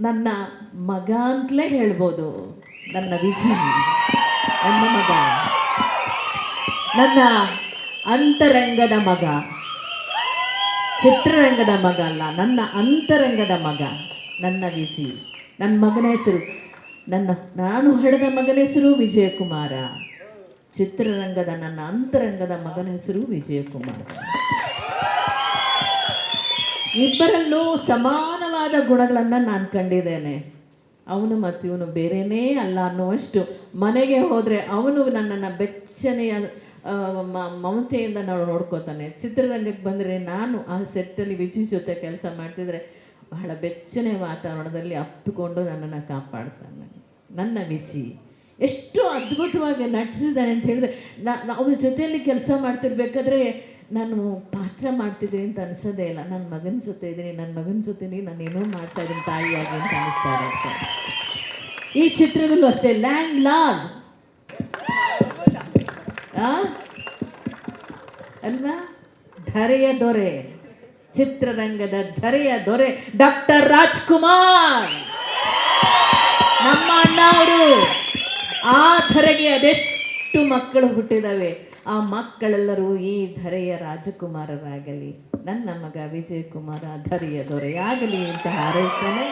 ನನ್ನ ಮಗ ಅಂತಲೇ ಹೇಳ್ಬೋದು. ನನ್ನ ವಿಜಿ, ನನ್ನ ಮಗ. ನನ್ನ ಅಂತರಂಗದ ಮಗ. ಚಿತ್ರರಂಗದ ಮಗ ಅಲ್ಲ, ನನ್ನ ಅಂತರಂಗದ ಮಗ. ನನ್ನ ವಿಜಿ. ನನ್ನ ಮಗನ ಹೆಸರು, ನನ್ನ, ನಾನು ಹಡೆದ ಮಗನ ಹೆಸರು ವಿಜಯಕುಮಾರ. ಚಿತ್ರರಂಗದ ನನ್ನ ಅಂತರಂಗದ ಮಗನ ಹೆಸರು ವಿಜಯಕುಮಾರ. ಇಬ್ಬರಲ್ಲೂ ಸಮಾನವಾದ ಗುಣಗಳನ್ನು ನಾನು ಕಂಡಿದ್ದೇನೆ. ಅವನು ಮತ್ತು ಇವನು ಬೇರೆನೇ ಅಲ್ಲ ಅನ್ನುವಷ್ಟು ಮನೆಗೆ ಹೋದರೆ ಅವನು ನನ್ನನ್ನು ಬೆಚ್ಚನೆಯ ಮಮತೆಯಿಂದ ನಾವು ನೋಡ್ಕೋತಾನೆ. ಚಿತ್ರರಂಗಕ್ಕೆ ಬಂದರೆ ನಾನು ಆ ಸೆಟ್ಟಲ್ಲಿ ವಿಜಯ್ ಜೊತೆ ಕೆಲಸ ಮಾಡ್ತಿದ್ರೆ ಬಹಳ ಬೆಚ್ಚನೆ ವಾತಾವರಣದಲ್ಲಿ ಅಪ್ಪಿಕೊಂಡು ನನ್ನನ್ನು ಕಾಪಾಡ್ತಾನೆ. ನನ್ನ ವಿಜಿ. ಎಷ್ಟು ಅದ್ಭುತವಾಗಿ ನಟಿಸಿದ್ದಾನೆ ಅಂತ ಹೇಳಿದ್ರೆ, ನಾ ಅವನ ಜೊತೆಯಲ್ಲಿ ಕೆಲಸ ಮಾಡ್ತಿರ್ಬೇಕಾದ್ರೆ ನಾನು ಪಾತ್ರ ಮಾಡ್ತಿದ್ದೀನಿ ಅಂತ ಅನಿಸೋದೇ ಇಲ್ಲ. ನನ್ನ ಮಗನ ಜೊತೆ ಇದ್ದೀನಿ ನನ್ನ ಮಗನ ಜೊತೆ ನಾನು ಏನೋ ಮಾಡ್ತಾ ಇದ್ದೀನಿ ತಾಯಿಯಾಗಿ ಅಂತ ಅನಿಸ್ತಾ ಇರುತ್ತೆ ಈ ಚಿತ್ರದಲ್ಲೂ ಅಷ್ಟೇ ಲ್ಯಾಂಡ್ ಲಾಗ್? ಅಲ್ವಾ? ಧರೆಯ ದೊರೆ, ಚಿತ್ರರಂಗದ ಧರೆಯ ದೊರೆ, ಡಾಕ್ಟರ್ ರಾಜ್ಕುಮಾರ್. ನಮ್ಮ ಅಣ್ಣ ಅವರು ಆ ಧರೆಗೆ ಅದೆಷ್ಟು ಮಕ್ಕಳು ಹುಟ್ಟಿದವೆ? ಆ ಮಕ್ಕಳೆಲ್ಲರೂ ಈ ಧರೆಯ ರಾಜಕುಮಾರರಾಗಲಿ ನನ್ನ ಮಗ ವಿಜಯಕುಮಾರ ಧರೆಯ ದೊರೆಯಾಗಲಿ ಅಂತ ಹಾರೈಸ್ತಾನೆ